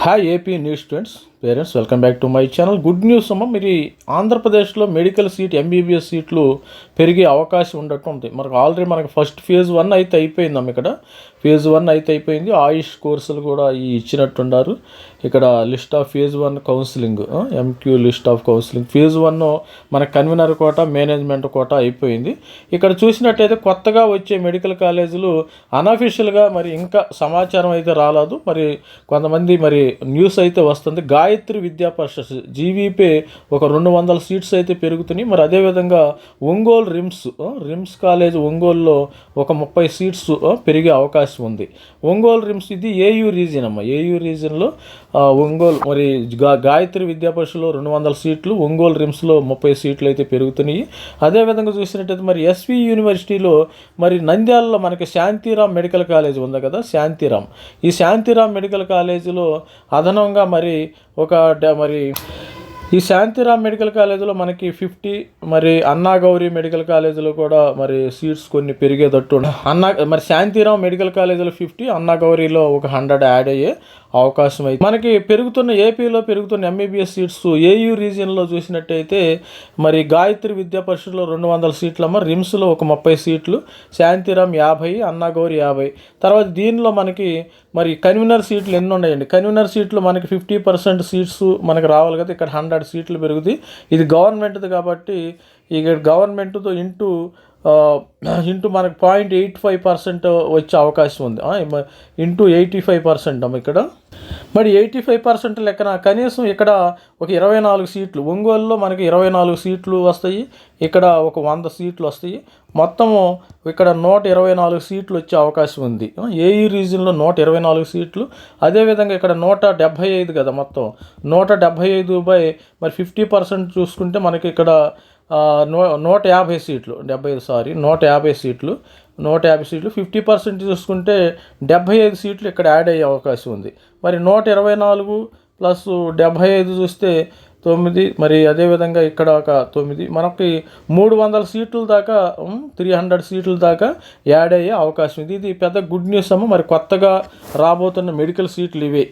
Hi AP news students parents welcome back to my channel good news అమ్మ. మీరు ఆంధ్రప్రదేశ్లో medical seat MBBS సీట్లు పెరిగే అవకాశం ఉండట్టు ఉంది. మనకు ఆల్రెడీ మనకు ఫస్ట్ ఫేజ్ వన్ అయితే అయిపోయిందమ్మ ఇక్కడ. ఫేజ్ వన్ అయితే అయిపోయింది. ఆయుష్ కోర్సులు కూడా ఈ ఇచ్చినట్టున్నారు ఇక్కడ list of phase one counselling MQ list of counselling. Phase one మన కన్వీనర్ కోట మేనేజ్మెంట్ కోట అయిపోయింది. ఇక్కడ చూసినట్టయితే కొత్తగా వచ్చే మెడికల్ కాలేజీలు అనఫీషియల్గా మరి ఇంకా సమాచారం అయితే రాలేదు. మరి కొంతమంది మరి న్యూస్ అయితే వస్తుంది. గాయత్రి విద్యా పరిషత్ జీవీపీ ఒక రెండు వందల సీట్స్ అయితే పెరుగుతున్నాయి. మరి అదేవిధంగా ఒంగోలు రిమ్స్ రిమ్స్ కాలేజ్ ఒంగోలులో ఒక ముప్పై సీట్స్ పెరిగే అవకాశం ఉంది. ఒంగోలు రిమ్స్ ఇది ఏయూ రీజియన్ అమ్మ. ఏయూ రీజియన్లో ఒంగోలు మరి గా గాయత్రి విద్యాపరిషలో రెండు వందల సీట్లు ఒంగోలు రిమ్స్లో ముప్పై సీట్లు అయితే పెరుగుతున్నాయి. అదేవిధంగా చూసినట్టయితే మరి ఎస్వి యూనివర్సిటీలో మరి నంద్యాలలో మనకి శాంతిరామ్ మెడికల్ కాలేజ్ ఉంది కదా శాంతిరామ్. ఈ శాంతిరామ్ మెడికల్ కాలేజీలో అదనంగా మరి ఒక మరి ఈ శాంతిరామ్ మెడికల్ కాలేజీలో మనకి ఫిఫ్టీ మరి అన్నా గౌరీ మెడికల్ కాలేజీలో కూడా మరి సీట్స్ కొన్ని పెరిగేటట్టు ఉన్నాయి. అన్నా మరి శాంతిరామ్ మెడికల్ కాలేజీలో ఫిఫ్టీ అన్నా గౌరీలో ఒక హండ్రెడ్ యాడ్ అయ్యే అవకాశం అయితే మనకి పెరుగుతున్న ఏపీలో పెరుగుతున్న ఎంబీబీఎస్ సీట్స్ ఏయూ రీజియన్లో చూసినట్టయితే మరి గాయత్రి విద్యా పరిషత్లో రెండు వందల సీట్లమ్మ రిమ్స్లో ఒక ముప్పై సీట్లు శాంతిరామ్ యాభై అన్నాగౌరి యాభై తర్వాత దీనిలో మనకి మరి కన్వీనర్ సీట్లు ఎన్ని ఉన్నాయండి? కన్వీనర్ సీట్లు మనకి ఫిఫ్టీ పర్సెంట్ సీట్స్ మనకి రావాలి కదా. ఇక్కడ హండ్రెడ్ సీట్లు పెరుగుతాయి. ఇది గవర్నమెంట్ది కాబట్టి ఇక గవర్నమెంట్తో ఇంటూ ఇంటూ మనకు పాయింట్ ఎయిట్ ఫైవ్ పర్సెంట్ వచ్చే అవకాశం ఉంది. ఇంటూ ఎయిటీ ఫైవ్ పర్సెంట్ అమ్మ ఇక్కడ. మరి ఎయిటీ ఫైవ్ పర్సెంట్ లెక్కన కనీసం ఇక్కడ ఒక ఇరవై నాలుగు సీట్లు ఒంగోలులో మనకి ఇరవై నాలుగు సీట్లు వస్తాయి ఇక్కడ ఒక వంద సీట్లు వస్తాయి. మొత్తము ఇక్కడ నూట ఇరవై నాలుగు సీట్లు వచ్చే అవకాశం ఉంది. ఏఈ రీజన్లో నూట ఇరవై నాలుగు సీట్లు? అదేవిధంగా ఇక్కడ నూట డెబ్భై ఐదు కదా మొత్తం. నూట డెబ్భై ఐదు బై మరి ఫిఫ్టీ పర్సెంట్ చూసుకుంటే మనకి ఇక్కడ నూ నూట యాభై సీట్లు డెబ్బై ఐదు సారీ నూట యాభై సీట్లు. నూట యాభై సీట్లు. ఫిఫ్టీ పర్సెంట్ చూసుకుంటే డెబ్బై ఐదు సీట్లు ఇక్కడ యాడ్ అయ్యే అవకాశం ఉంది. మరి నూట ఇరవై నాలుగు ప్లస్ డెబ్బై ఐదు చూస్తే తొమ్మిది. మరి అదేవిధంగా ఇక్కడ ఒక తొమ్మిది. మనకి మూడు వందల సీట్ల దాకా త్రీ హండ్రెడ్ సీట్ల దాకా యాడ్ అయ్యే అవకాశం ఉంది. ఇది పెద్ద గుడ్ న్యూస్ అమ్మ. మరి కొత్తగా రాబోతున్న మెడికల్ సీట్లు ఇవే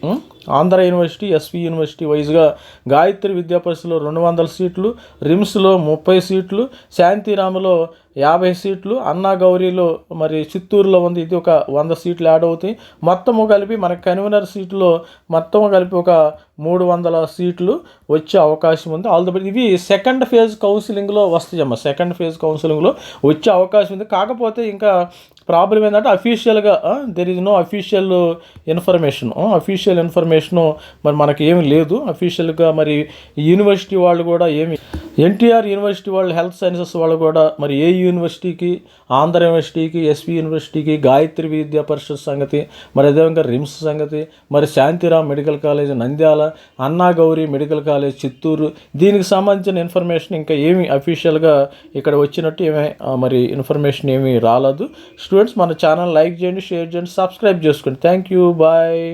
ఆంధ్ర యూనివర్సిటీ ఎస్వి యూనివర్సిటీ వైజ్గా గాయత్రి విద్యాపరిషత్లో రెండు వందల సీట్లు రిమ్స్లో ముప్పై సీట్లు శాంతిరాములో యాభై సీట్లు అన్నా గౌరీలో మరి చిత్తూరులో ఉంది ఇది ఒక వంద సీట్లు యాడ్ అవుతాయి. మొత్తము కలిపి మన కన్వీనర్ సీట్లో మొత్తము కలిపి ఒక మూడు వందల సీట్లు వచ్చే అవకాశం ఉంది. ఆల్ ద ఇవి సెకండ్ ఫేజ్ కౌన్సిలింగ్లో వస్తాయమ్మా సెకండ్ ఫేజ్ కౌన్సిలింగ్లో వచ్చే అవకాశం ఉంది. కాకపోతే ఇంకా ప్రాబ్లం ఏంటంటే అఫీషియల్గా there is no official information official information మరి మనకి ఏమి లేదు. అఫీషియల్గా మరి యూనివర్సిటీ వాళ్ళు కూడా ఏమి ఎన్టీఆర్ యూనివర్సిటీ వాళ్ళు హెల్త్ సైన్సెస్ వాళ్ళు కూడా మరి ఏ యూనివర్సిటీకి ఆంధ్ర యూనివర్సిటీకి ఎస్వి యూనివర్సిటీకి గాయత్రి విద్యా పరిషత్ సంగతి మరి అదేవిధంగా రిమ్స్ సంగతి మరి శాంతిరామ్ మెడికల్ కాలేజ్ నంద్యాల అన్నా గౌరీ మెడికల్ కాలేజ్ చిత్తూరు దీనికి సంబంధించిన ఇన్ఫర్మేషన్ ఇంకా ఏమి అఫీషియల్గా ఇక్కడ వచ్చినట్టు ఏమీ మరి ఇన్ఫర్మేషన్ ఏమీ రాలేదు. స్టూడెంట్స్ మన ఛానల్ లైక్ చేయండి షేర్ చేయండి సబ్స్క్రైబ్ చేసుకోండి. Thank you bye.